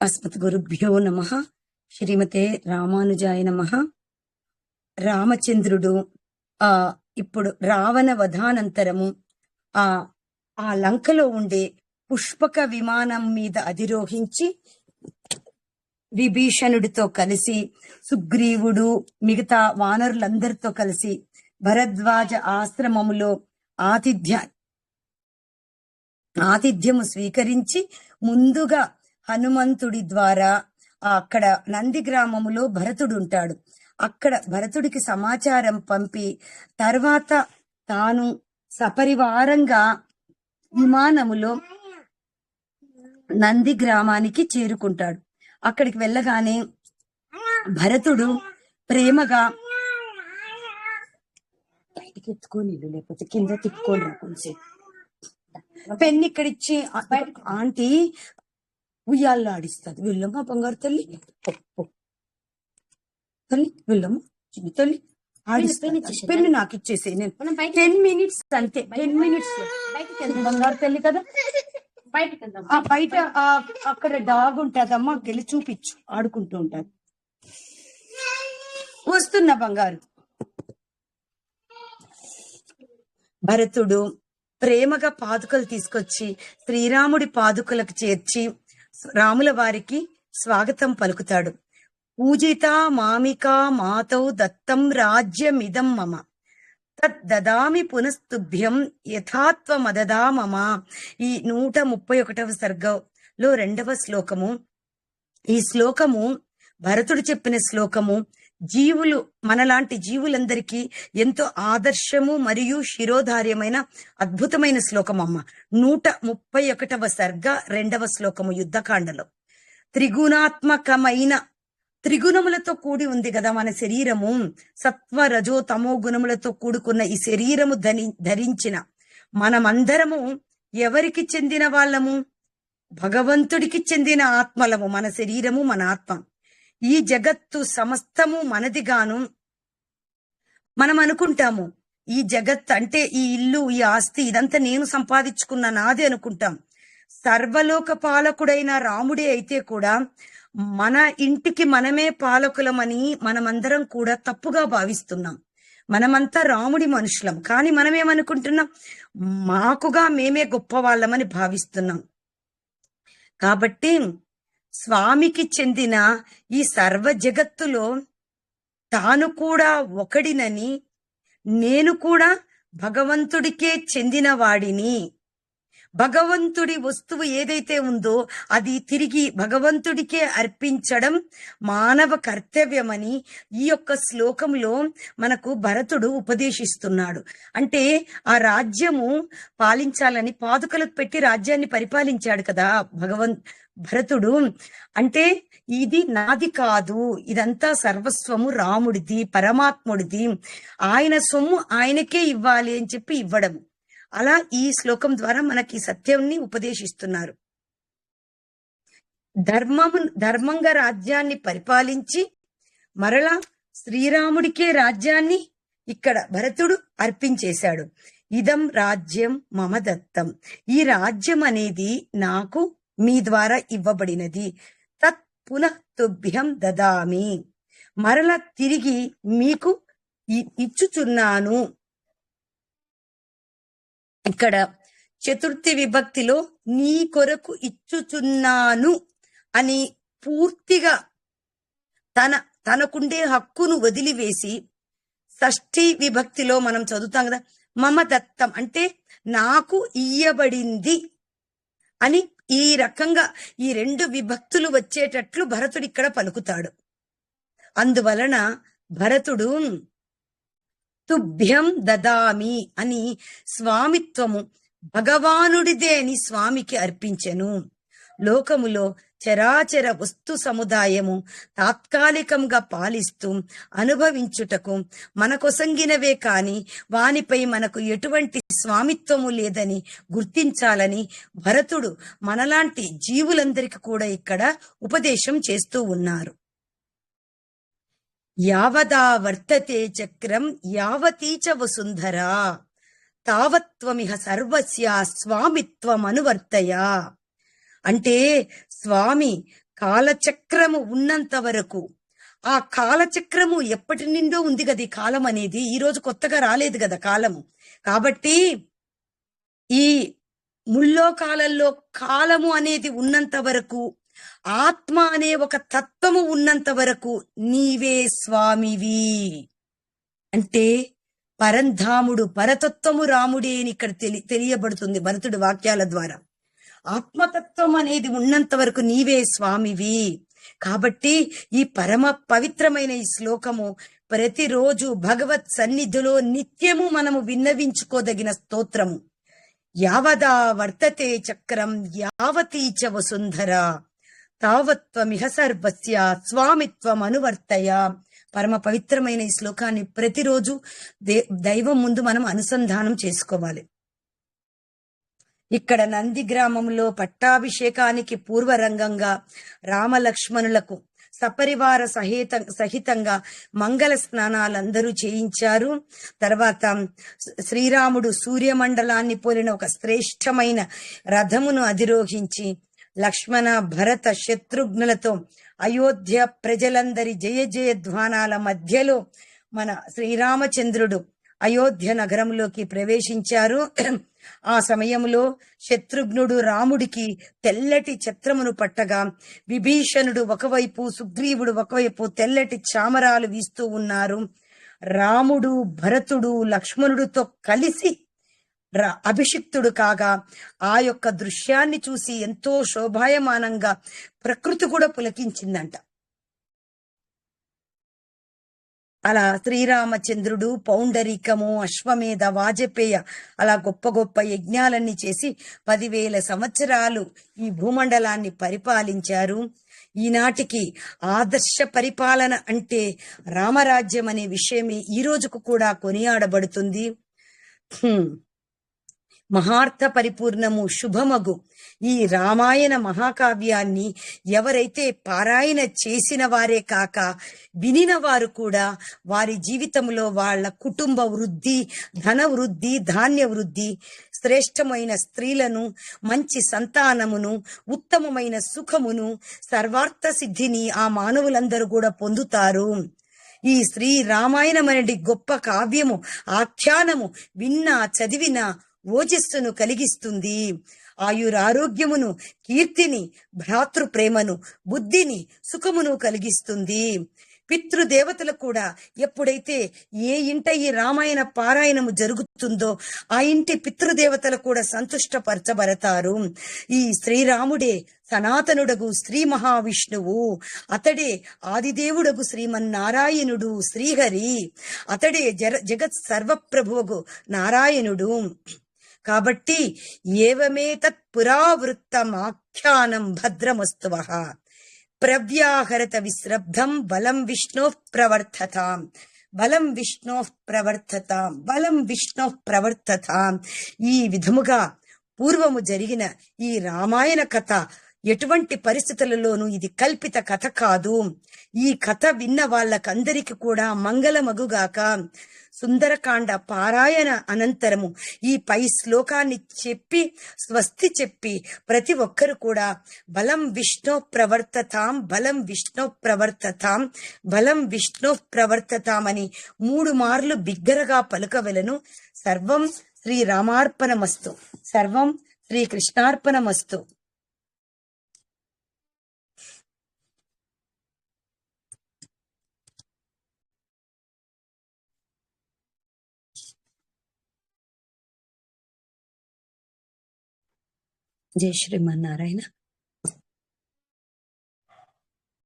అస్మద్గురుభ్యో నమ. శ్రీమతే రామానుజాయ నమ. రామచంద్రుడు ఆ ఇప్పుడు రావణ వధానంతరము ఆ ఆ లంకలో ఉండే పుష్పక విమానం మీద అధిరోహించి విభీషణుడితో కలిసి సుగ్రీవుడు మిగతా వానరులందరితో కలిసి భరద్వాజ ఆశ్రమములో ఆతిథ్య ఆతిథ్యము స్వీకరించి ముందుగా హనుమంతుడి ద్వారా అక్కడ నంది గ్రామములో భరతుడు ఉంటాడు. అక్కడ భరతుడికి సమాచారం పంపి తర్వాత తాను సపరివారంగా విమానములో నంది గ్రామానికి చేరుకుంటాడు. అక్కడికి వెళ్ళగానే భరతుడు ప్రేమగా బయటికి ఎత్తుకొని లేకపోతే కింద తిప్పుకొని రా కొంచెం. పెన్ ఇక్కడ ఇచ్చి ఆంటీ ఉయ్యాల్లో ఆడిస్తుంది. వెళ్ళమ్మా బంగారు తల్లి. తల్లి వెళ్ళమ్మా. చిన్ని తల్లి? పెన్ను నాకు ఇచ్చేసి నేను టెన్ మినిట్స్ అంతే. Ten minutes. బంగారు తల్లి కదా. బయట అక్కడ డాగ్ ఉంటదమ్మా. వెళ్ళి చూపించు. ఆడుకుంటూ ఉంటారు వస్తున్నా బంగారు. భరతుడు ప్రేమగా పాదుకలు తీసుకొచ్చి శ్రీరాముడి పాదుకలకు చేర్చి రాముల వారికి స్వాగతం పలుకుతాడు. పూజిత మామిక మాతౌ దత్తం రాజ్యమిదం మమ. తద్ దదామి పునస్తుభ్యం యథాత్వమదదా మమ. ఈ నూట ముప్పై ఒకటవ సర్గలో రెండవ శ్లోకము. ఈ శ్లోకము భరతుడు చెప్పిన శ్లోకము జీవులు మనలాంటి జీవులందరికీ ఎంతో ఆదర్శము మరియు శిరోధార్యమైన అద్భుతమైన శ్లోకం అమ్మ. నూట ముప్పై ఒకటవ సర్గ రెండవ శ్లోకము యుద్ధకాండలో. త్రిగుణాత్మకమైన త్రిగుణములతో కూడి ఉంది కదా మన శరీరము. సత్వ రజో తమో గుణములతో కూడుకున్న ఈ శరీరము ధని ధరించిన మనమందరము ఎవరికి చెందిన వాళ్ళము? భగవంతుడికి చెందిన ఆత్మలము మన శరీరము మన ఆత్మ. ఈ జగత్తు సమస్తము మనదిగాను. మనం అనుకుంటాము ఈ జగత్ అంటే ఈ ఇల్లు ఈ ఆస్తి ఇదంతా నేను సంపాదించుకున్న నాది అనుకుంటాం. సర్వలోక పాలకుడైన రాముడే అయితే కూడా మన ఇంటికి మనమే పాలకులమని మనమందరం కూడా తప్పుగా భావిస్తున్నాం. మనమంతా రాముడి మనుషులం కానీ మనమేమనుకుంటున్నాం? మాకుగా మేమే గొప్ప వాళ్ళమని భావిస్తున్నాం. కాబట్టి స్వామికి చెందిన ఈ సర్వ జగత్తులో తాను కూడా ఒకడినని నేను కూడా భగవంతుడికే చెందిన వాడిని భగవంతుడి వస్తువు ఏదైతే ఉందో అది తిరిగి భగవంతుడికే అర్పించడం మానవ కర్తవ్యమని ఈ యొక్క శ్లోకంలో మనకు భరతుడు ఉపదేశిస్తున్నాడు. అంటే ఆ రాజ్యము పాలించాలని పాదుకలకు పెట్టి రాజ్యాన్ని పరిపాలించాడు కదా భగవన్ భరతుడు. అంటే ఇది నాది కాదు ఇదంతా సర్వస్వము రాముడిది పరమాత్ముడిది. ఆయన సొమ్ము ఆయనకే ఇవ్వాలి అని చెప్పి ఇవ్వడం అలా ఈ శ్లోకం ద్వారా మనకి సత్యంని ఉపదేశిస్తున్నారు. ధర్మము ధర్మంగా రాజ్యాన్ని పరిపాలించి మరలా శ్రీరాముడికే రాజ్యాన్ని ఇక్కడ భరతుడు అర్పించేశాడు. ఇదం రాజ్యం మమ దత్తం. ఈ రాజ్యం అనేది నాకు మీ ద్వారా ఇవ్వబడినది. తత్ పునః తుభ్యం దదామి. మరల తిరిగి మీకు ఇ- ఇచ్చుచున్నాను. ఇక్కడ చతుర్థి విభక్తిలో నీ కొరకు ఇచ్చుచున్నాను అని పూర్తిగా తన తనకుండే హక్కును వదిలివేసి షష్ఠి విభక్తిలో మనం చదువుతాం కదా మమ దత్తం అంటే నాకు ఇయ్యబడింది అని ఈ రకంగా ఈ రెండు విభక్తులు వచ్చేటట్లు భరతుడు ఇక్కడ పలుకుతాడు. అందువలన భరతుడు తుభ్యం దదామి అని స్వామిత్వము భగవానుడిదే అని స్వామికి అర్పించెను. లోకములో చరాచర వస్తు సముదాయము తాత్కాలికంగా పాలిస్తూ అనుభవించుటకు మనకొసంగినవే కాని వానిపై మనకు ఎటువంటి స్వామిత్వము లేదని గుర్తించాలని భరతుడు మనలాంటి జీవులందరికీ కూడా ఇక్కడ ఉపదేశం చేస్తూ ఉన్నారు. యావదా వర్తతే చక్రం యావతీ చ వసుంధరా. తావత్వమిహ సర్వస్య స్వామిత్వమనువర్తయ. అంటే స్వామి కాలచక్రము ఉన్నంత వరకు ఆ కాలచక్రము ఎప్పటి నిండో ఉంది కదా ఈ కాలం అనేది ఈ రోజు కొత్తగా రాలేదు కదా కాలము. కాబట్టి ఈ ముల్లో కాలంలో కాలము అనేది ఉన్నంత వరకు ఆత్మ అనే ఒక తత్వము ఉన్నంత వరకు నీవే స్వామివి. అంటే పరంధాముడు పరతత్వము రాముడే అని ఇక్కడ తెలి తెలియబడుతుంది భరతుడి వాక్యాల ద్వారా. ఆత్మతత్వం అనేది ఉన్నంత వరకు నీవే స్వామివి. కాబట్టి ఈ పరమ పవిత్రమైన ఈ శ్లోకము ప్రతిరోజు భగవత్ సన్నిధిలో నిత్యము మనము విన్నవించుకోదగిన స్తోత్రము. యావదా వర్తతే చక్రం యావతీ చ తావత్వమిహ సర్వస్య స్వామిత్వం అనువర్తయ పరమ పవిత్రమైన ఈ శ్లోకాన్ని ప్రతిరోజు దే దైవం ముందు మనం అనుసంధానం చేసుకోవాలి. ఇక్కడ నంది గ్రామంలో పట్టాభిషేకానికి పూర్వరంగంగా రామలక్ష్మణులకు సపరివార సహిత సహితంగా మంగళ స్నానాలందరూ చేయించారు. తర్వాత శ్రీరాముడు సూర్యమండలాన్ని పోలిన ఒక శ్రేష్టమైన రథమును అధిరోహించి లక్ష్మణ భరత శత్రుఘ్నులతో అయోధ్య ప్రజలందరి జయ జయధ్వానాల మధ్యలో మన శ్రీరామచంద్రుడు అయోధ్య నగరంలోకి ప్రవేశించారు. ఆ సమయంలో శత్రుఘ్నుడు రాముడికి తెల్లటి ఛత్రమును పట్టగా విభీషణుడు ఒకవైపు సుగ్రీవుడు ఒకవైపు తెల్లటి చామరాలు వీస్తూ ఉన్నారు. రాముడు భరతుడు లక్ష్మణుడితో కలిసి అభిషిక్తుడు కాగా ఆ యొక్క దృశ్యాన్ని చూసి ఎంతో శోభాయమానంగా ప్రకృతి కూడా పులకించిందంట. అలా శ్రీరామచంద్రుడు పౌండరీకము అశ్వమేధ వాజపేయ అలా గొప్ప గొప్ప యజ్ఞాలన్నీ చేసి పదివేల సంవత్సరాలు ఈ భూమండలాన్ని పరిపాలించారు. ఈనాటికి ఆదర్శ పరిపాలన అంటే రామరాజ్యం అనే విషయమే ఈ రోజుకు కూడా కొనియాడబడుతుంది. మహార్థ పరిపూర్ణము శుభమగు. ఈ రామాయణ మహాకావ్యాన్ని ఎవరైతే పారాయణ చేసిన వారే కాక వినిన వారు కూడా వారి జీవితంలో వాళ్ళ కుటుంబ వృద్ధి ధన వృద్ధి ధాన్య వృద్ధి శ్రేష్టమైన స్త్రీలను మంచి సంతానమును ఉత్తమమైన సుఖమును సర్వార్థ సిద్ధిని ఆ మానవులందరూ కూడా పొందుతారు. ఈ శ్రీ రామాయణం అనేది గొప్ప కావ్యము ఆఖ్యానము. విన్నా చదివినా ఓజస్సును కలిగిస్తుంది. ఆయురారోగ్యమును కీర్తిని భ్రాతృ ప్రేమను బుద్ధిని సుఖమును కలిగిస్తుంది. పితృదేవతలు కూడా ఎప్పుడైతే ఏ ఇంట ఈ రామాయణ పారాయణము జరుగుతుందో ఆ ఇంటి పితృదేవతలు కూడా సంతుష్టపరచబడతారు. ఈ శ్రీరాముడే సనాతనుడగు శ్రీ మహావిష్ణువు అతడే ఆదిదేవుడగు శ్రీమన్నారాయణుడు శ్రీహరి అతడే జర జగత్ సర్వప్రభువగు నారాయణుడు. కాబట్టి ఏవమేతత్ పురావృత్తమాఖ్యానం భద్రమస్తువ. ప్రవ్యాహరత విశ్రబ్ధం బలం విష్ణో ప్రవర్తతాం. బలం విష్ణో ప్రవర్తతాం. బలం విష్ణో ప్రవర్తతాం. ఈ విధముగా పూర్వము జరిగిన ఈ రామాయణ కథ ఎటువంటి పరిస్థితులలోనూ ఇది కల్పిత కథ కాదు. ఈ కథ విన్న వాళ్ళకందరికి కూడా మంగళమగుగాక. సుందరకాండ పారాయణ అనంతరము ఈ పై శ్లోకాన్ని చెప్పి స్వస్తి చెప్పి ప్రతి ఒక్కరు కూడా బలం విష్ణు ప్రవర్తతాం బలం విష్ణు ప్రవర్తతాం బలం విష్ణు ప్రవర్తతాం అని మూడు మార్లు బిగ్గరగా పలుకవలను. సర్వం శ్రీ రామార్పణమస్తు. సర్వం శ్రీ जय श्रीमान नारायण